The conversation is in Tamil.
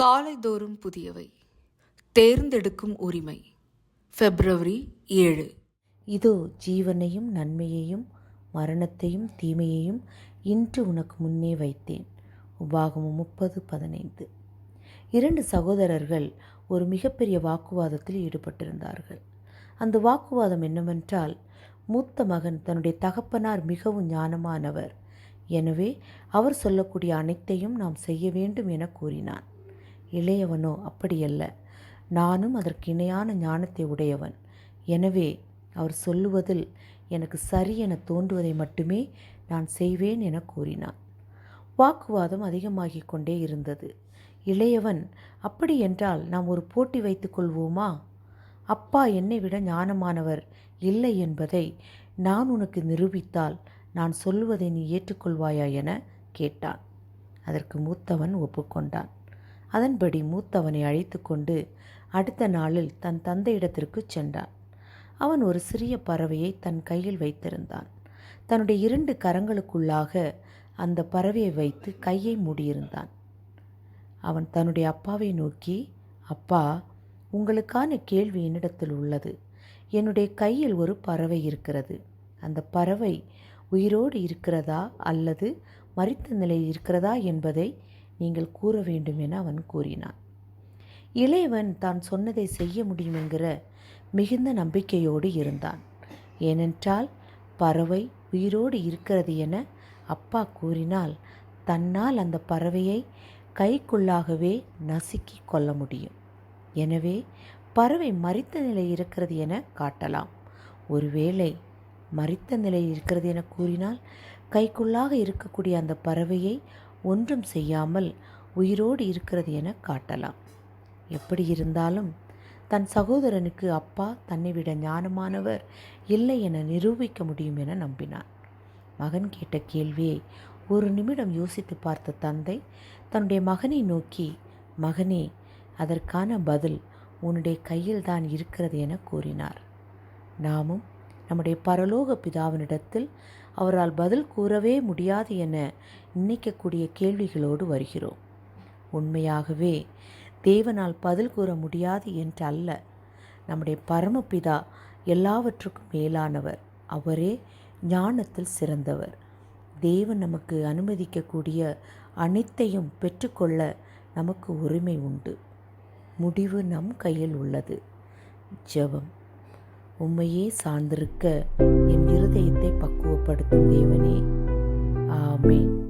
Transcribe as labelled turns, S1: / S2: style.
S1: காலைதோறும் புதியவை. தேர்ந்தெடுக்கும் உரிமை. பிப்ரவரி ஏழு.
S2: இதோ ஜீவனையும் நன்மையையும் மரணத்தையும் தீமையையும் இன்று உனக்கு முன்னே வைத்தேன். உபாகமம் முப்பது பதினைந்து. இரண்டு சகோதரர்கள் ஒரு மிகப்பெரிய வாக்குவாதத்தில் ஈடுபட்டிருந்தார்கள். அந்த வாக்குவாதம் என்னவென்றால் மூத்த மகன் தன்னுடைய தகப்பனார் மிகவும் ஞானமானவர். எனவே அவர் சொல்லக்கூடிய அனைத்தையும் நாம் செய்ய வேண்டும் என கூறினான். இளையவனோ? அப்படியல்ல. நானும் அதற்கு இணையான ஞானத்தை உடையவன். எனவே அவர் சொல்லுவதில் எனக்கு சரி என தோன்றுவதை மட்டுமே நான் செய்வேன் என கூறினான். வாக்குவாதம் அதிகமாகிக் கொண்டே இருந்தது. இளையவன் அப்படி என்றால் நாம் ஒரு போட்டி வைத்துக் கொள்வோமா? அப்பா என்னை விட ஞானமானவர் இல்லை என்பதை நான் உனக்கு நிரூபித்தால் நான் சொல்லுவதை நீ ஏற்றுக்கொள்வாயா? என கேட்டான். அதற்கு மூத்தவன் ஒப்புக்கொண்டான். அதன்படி மூத்தவனை அழைத்து கொண்டு அடுத்த நாளில் தன் தந்தையிடத்திற்கு சென்றான். அவன் ஒரு சிறிய பறவையை தன் கையில் வைத்திருந்தான். தன்னுடைய இரண்டு கரங்களுக்குள்ளாக அந்த பறவையை வைத்து கையை மூடியிருந்தான். அவன் தன்னுடைய அப்பாவை நோக்கி அப்பா உங்களுக்கான கேள்வி என்னிடத்தில் உள்ளது. என்னுடைய கையில் ஒரு பறவை இருக்கிறது. அந்த பறவை உயிரோடு இருக்கிறதா அல்லது மறித்த நிலையில் இருக்கிறதா என்பதை நீங்கள் கூற வேண்டும் என அவன் கூறினான். இளையவன் தான் சொன்னதை செய்ய முடியும் என்கிற மிகுந்த நம்பிக்கையோடு இருந்தான். ஏனென்றால் பறவை உயிரோடு இருக்கிறது என அப்பா கூறினால் தன்னால் அந்த பறவையை கைக்குள்ளாகவே நசுக்கி கொள்ள முடியும். எனவே பறவை மறித்த நிலை இருக்கிறது என காட்டலாம். ஒருவேளை மறித்த நிலை இருக்கிறது என கூறினால் கைக்குள்ளாக இருக்கக்கூடிய அந்த பறவையை ஒன்றும் செய்யாமல் உயிரோடு இருக்கிறது என காட்டலாம். எப்படி இருந்தாலும் தன் சகோதரனுக்கு அப்பா தன்னை விட ஞானமானவர் இல்லை என நிரூபிக்க முடியும் என நம்பினான். மகன் கேட்ட கேள்வியை ஒரு நிமிடம் யோசித்து பார்த்த தந்தை தன்னுடைய மகனை நோக்கி மகனே அதற்கான பதில் உன்னுடைய கையில் தான் இருக்கிறது என கூறினார். நாமும் நம்முடைய பரலோக பிதாவினிடத்தில் அவரால் பதில் கூறவே முடியாது என நினைக்கக்கூடிய கேள்விகளோடு வருகிறோம். உண்மையாகவே தேவனால் பதில் கூற முடியாது என்று அல்ல நம்முடைய பரமபிதா எல்லாவற்றுக்கும் மேலானவர். அவரே ஞானத்தில் சிறந்தவர். தேவன் நமக்கு அனுமதிக்கக்கூடிய அனைத்தையும் பெற்றுக்கொள்ள நமக்கு உரிமை உண்டு. முடிவு நம் கையில் உள்ளது. ஜெபம். உம்மையே சார்ந்திருக்க என் இருதயத்தை பக்குவப்படுத்தும் தேவனே. ஆமேன்.